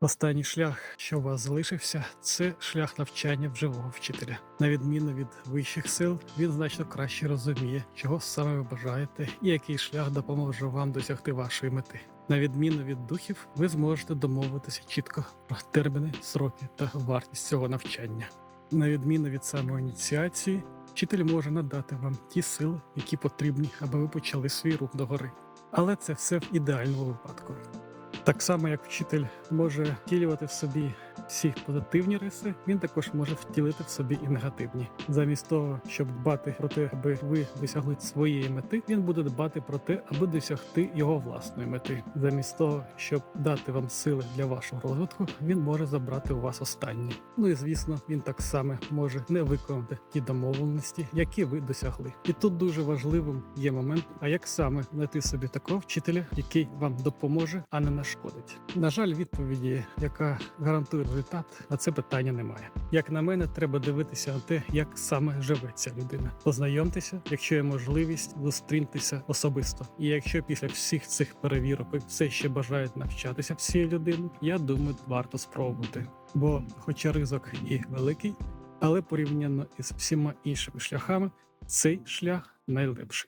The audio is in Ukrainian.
Останній шлях, що у вас залишився, це шлях навчання в живого вчителя. На відміну від вищих сил, він значно краще розуміє, чого саме ви бажаєте, і який шлях допоможе вам досягти вашої мети. На відміну від духів, ви зможете домовитися чітко про терміни, сроки та вартість цього навчання. На відміну від самоініціації, вчитель може надати вам ті сили, які потрібні, аби ви почали свій рух догори. Але це все в ідеальному випадку. Так само, як вчитель може втілювати в собі всі позитивні риси, він також може втілити в собі і негативні. Замість того, щоб дбати про те, аби ви досягли своєї мети, він буде дбати про те, аби досягти його власної мети. Замість того, щоб дати вам сили для вашого розвитку, він може забрати у вас останні. Ну і звісно, він так само може не виконати ті домовленості, які ви досягли. І тут дуже важливим є момент, а як саме знайти собі такого вчителя, який вам допоможе, а не нашкодить. На жаль, відповіді, яка гарантує результат, на це питання немає. Як на мене, треба дивитися на те, як саме живе ця людина. Познайомтеся, якщо є можливість, зустріньтеся особисто. І якщо після всіх цих перевірок ви все ще бажаєте навчатися в цієї людини, я думаю, варто спробувати. Бо, хоча ризик і великий, але порівняно із всіма іншими шляхами, цей шлях найлегший.